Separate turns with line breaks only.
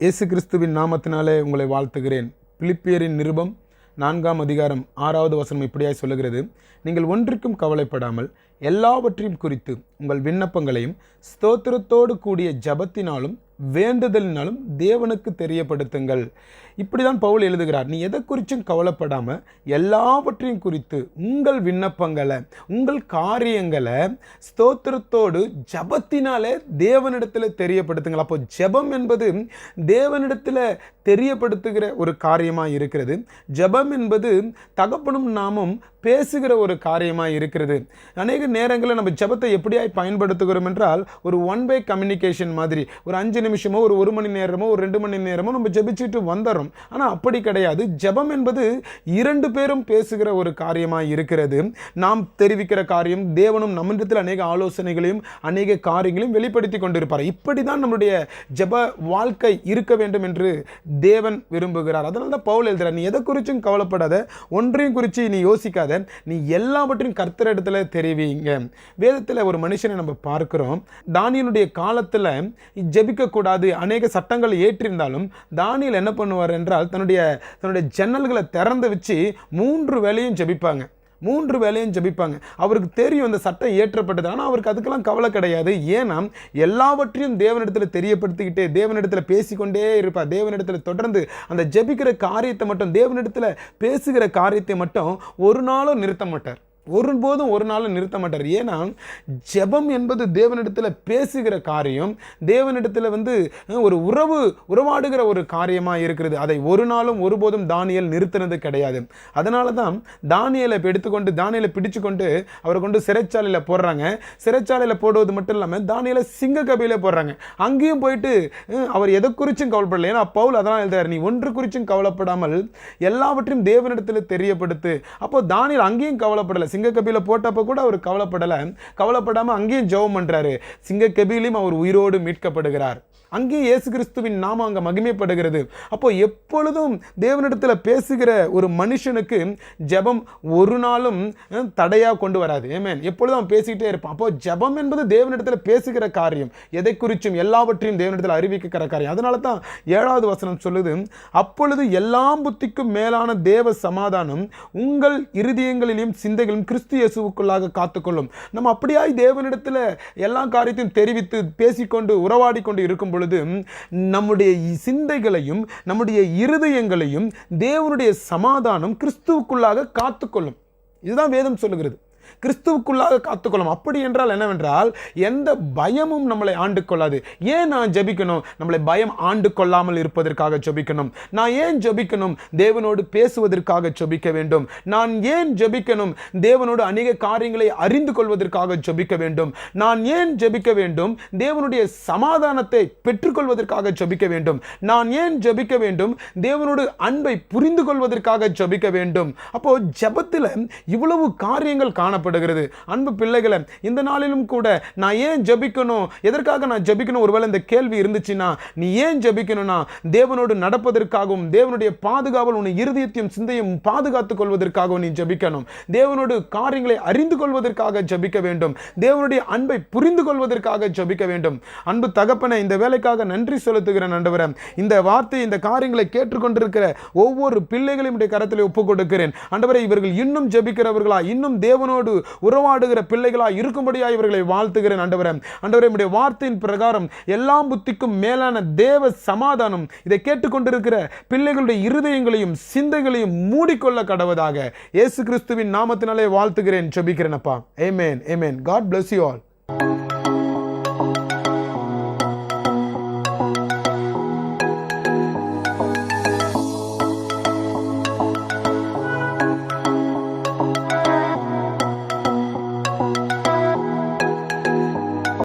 இயேசு கிறிஸ்துவின் நாமத்தினாலே உங்களை வாழ்த்துகிறேன். பிலிப்பியரின் நிருபம் நான்காம் அதிகாரம் ஆறாவது வசனம் இப்படியாய் சொல்லுகிறது. நீங்கள் ஒன்றிற்கும் கவலைப்படாமல் எல்லாவற்றையும் குறித்து உங்கள் விண்ணப்பங்களையும் ஸ்தோத்திரத்தோடு கூடிய ஜபத்தினாலும் வேண்டுதலினாலும் தேவனுக்கு தெரியப்படுத்துங்கள். இப்படி தான் பவுல் எழுதுகிறார். நீ எதை குறிச்சும் கவலைப்படாமல் எல்லாவற்றையும் குறித்து உங்கள் விண்ணப்பங்களை உங்கள் காரியங்களை ஸ்தோத்திரத்தோடு ஜபத்தினாலே தேவனிடத்தில் தெரியப்படுத்துங்கள். அப்போ ஜெபம் என்பது தேவனிடத்தில் தெரியப்படுத்துகிற ஒரு காரியமாக இருக்கிறது. ஜெபம் என்பது தகப்பனும் நாமும் பேசுகிற ஒரு காரியமாக இருக்கிறது. அநேக நேரங்களில் நம்ம ஜெபத்தை எப்படியாய் பயன்படுத்துகிறோம் என்றால் ஒரு ஒன் வே கம்யூனிகேஷன் மாதிரி ஒரு அஞ்சு நிமிஷமோ ஒரு ஒரு மணி நேரமோ ஒரு ரெண்டு மணி நேரமோ நம்ம ஜெபிச்சுட்டு வந்துடுறோம் ஆனால் அப்படி கிடையாது. ஜெபம் என்பது இரண்டு பேரும் பேசுகிற ஒரு காரியமாக இருக்கிறது. நாம் தெரிவிக்கிற காரியம் தேவனும் நம்மிடத்தில் அநேக ஆலோசனைகளையும் அநேக காரியங்களையும் வெளிப்படுத்தி கொண்டிருப்பார். இப்படி தான் நம்முடைய ஜப வாழ்க்கை இருக்க வேண்டும் என்று தேவன் விரும்புகிறார். அதனால தான் பவுல் எழுதுகிறார் நீ எதை குறிச்சும் கவலைப்படாத. ஒன்றையும் குறித்து நீ யோசிக்காத. நீ எல்லாவற்றையும் கர்த்தர் இடத்துல தெரிவிங்க. வேதத்தில் ஒரு மனுஷன் நம்ம பார்க்கிறோம். தானியனுடைய காலத்தில் ஜெபிக்கக்கூடாது அநேக சட்டங்கள் ஏற்றிருந்தாலும் தானியல் என்ன பண்ணுவார் என்றால் தன்னுடைய தன்னுடைய ஜன்னல்களை திறந்து வச்சு மூன்று வேலையும் ஜெபிப்பாங்க. மூன்று வேலையும் ஜெபிப்பாங்க. அவருக்கு தெரியும் அந்த சட்டம் ஏற்றப்பட்டது ஆனால் அவருக்கு அதுக்கெல்லாம் கவலை கிடையாது. ஏன்னா எல்லாவற்றையும் தேவனிடத்தில் தெரியப்படுத்திக்கிட்டே தேவனிடத்தில் பேசிக்கொண்டே இருப்பார். தேவனிடத்தில் தொடர்ந்து அந்த ஜெபிக்கிற காரியத்தை மட்டும் தேவனிடத்தில் பேசுகிற காரியத்தை மட்டும் ஒரு நாளும் நிறுத்த மாட்டார். ஒருபோதும் ஒரு நாளும் நிறுத்த மாட்டார். ஏன்னா ஜெபம் என்பது தேவனிடத்தில் பேசுகிற காரியம் தேவனிடத்தில் வந்து ஒரு உறவு உறவாடுகிற ஒரு காரியமாக இருக்கிறது. அதை ஒரு நாளும் ஒருபோதும் தானியல் நிறுத்தினது கிடையாது. அதனால தான் தானியலை எடுத்துக்கொண்டு தானியலை பிடிச்சு கொண்டு அவரை கொண்டு சிறைச்சாலையில் போடுறாங்க. சிறைச்சாலையில் போடுவது மட்டும் இல்லாமல் தானியலை சிங்க கபியில போடுறாங்க. அங்கேயும் போயிட்டு அவர் எதை குறிச்சும் கவலைப்படல. ஏன்னா பவுல் அதனால் எழுதுறாரு நீ ஒன்று குறிச்சும் கவலைப்படாமல் எல்லாவற்றையும் தேவனிடத்தில் தெரியப்படுத்து. அப்போ தானியல் அங்கேயும் கவலைப்படலை. சிங்க கபியில கூட அவர் கவலைப்படலை. கவலைப்படாமல் அங்கேயும் ஜெபம் பண்றாரு. சிங்க அவர் உயிரோடு மீட்கப்படுகிறார். அங்கேயும் இயேசு கிறிஸ்துவின் நாமம் அங்கே மகிமைப்படுகிறது. அப்போ எப்பொழுதும் தேவனிடத்தில் பேசுகிற ஒரு மனுஷனுக்கு ஜெபம் ஒரு நாளும் தடையாக தடையா கொண்டு வராது. ஏமேன் எப்பொழுதும் அவன் பேசிக்கிட்டே இருப்பான். அப்போ ஜெபம் என்பது தேவனிடத்தில் பேசுகிற காரியம். எதை குறிச்சும் எல்லாவற்றையும் தேவனிடத்தில் அறிவிக்கிற காரியம். அதனால தான் ஏழாவது வசனம் சொல்லுது அப்பொழுது எல்லாம் புத்திக்கும் மேலான தேவ சமாதானம் உங்கள் இருதயங்களிலும் சிந்தைகளும் கிறிஸ்து இயேசுவுக்குள்ளாக காத்துக்கொள்ளும். நம்ம அப்படியாய் தேவனிடத்தில் எல்லா காரியத்தையும் தெரிவித்து பேசிக்கொண்டு உறவாடி கொண்டு இருக்கும் பொழுது நம்முடைய சிந்தைகளையும் நம்முடைய இருதயங்களையும் தேவனுடைய சமாதானம் கிறிஸ்துவுக்குள்ளாக காத்துக்கொள்ளும். இதுதான் வேதம் சொல்லுகிறது. கிறிஸ்துவுக்குள்ளாக காத்துக்கொள்ளும். அப்படி என்றால் என்னவென்றால் எந்த பயமும் நம்மளை ஆண்டு கொள்ளாது ஏன் நான் ஜபிக்கணும்? நம்மளை பயம் ஆண்டு கொள்ளாமல் இருப்பதற்காக ஜபிக்கணும். நான் ஏன் ஜபிக்கணும்? தேவனோடு பேசுவதற்காக ஜபிக்க வேண்டும். நான் ஏன் ஜபிக்கணும்? தேவனோடு அநேக காரியங்களை அறிந்து கொள்வதற்காக ஜபிக்க வேண்டும். நான் ஏன் ஜபிக்க வேண்டும்? தேவனுடைய சமாதானத்தை பெற்றுக்கொள்வதற்காக ஜபிக்க வேண்டும். நான் ஏன் ஜபிக்க வேண்டும்? தேவனோடு அன்பை புரிந்து கொள்வதற்காக ஜபிக்க வேண்டும். அப்போ ஜபத்தில் இவ்வளவு காரியங்கள் காண காணப்படுகிறது. அன்பு பிள்ளைகளை இந்த நாளிலும் கூட நான் ஏன் ஜபிக்கணும் எதற்காக நான் ஜபிக்கணும் ஒருவேளை இந்த கேள்வி இருந்துச்சுன்னா நீ ஏன் ஜபிக்கணும்னா தேவனோடு நடப்பதற்காகவும் தேவனுடைய பாதுகாவல் உன் இருதயத்தையும் சிந்தையும் பாதுகாத்துக் கொள்வதற்காகவும் நீ ஜபிக்கணும். தேவனோடு காரியங்களை அறிந்து கொள்வதற்காக ஜபிக்க வேண்டும். தேவனுடைய அன்பை புரிந்து கொள்வதற்காக ஜபிக்க வேண்டும். அன்பு தகப்பனை இந்த வேலைக்காக நன்றி செலுத்துகிறேன் ஆண்டவரே இந்த வார்த்தை இந்த காரியங்களை கேட்டுக்கொண்டிருக்கிற ஒவ்வொரு பிள்ளைகளையும் கரத்தில் ஒப்புக் கொடுக்கிறேன் ஆண்டவரே இவர்கள் இன்னும் ஜபிக்கிறவர்களா? இன்னும் தேவனோடு உறவாடுகிற பிள்ளைகளா இருக்கும்படியாக இவர்களை வாழ்த்துகிறேன் ஆண்டவரே. ஆண்டவரே நம்முடைய வார்த்தையின் பிரகாரம் எல்லாம் புத்திக்கும் மேலான தேவ சமாதானம் இதை கேட்டுக்கொண்டிருக்கிற பிள்ளைகளுடைய இருதயங்களையும் சிந்தைகளையும் மூடிக்கொள்ள கடவதாக இயேசு கிறிஸ்துவின் நாமத்தினாலே வாழ்த்துகிறேன் ஜெபிக்கிறேன் அப்பா. ஏமேன் ஏமேன் காட் பிளஸ் யூ ஆல்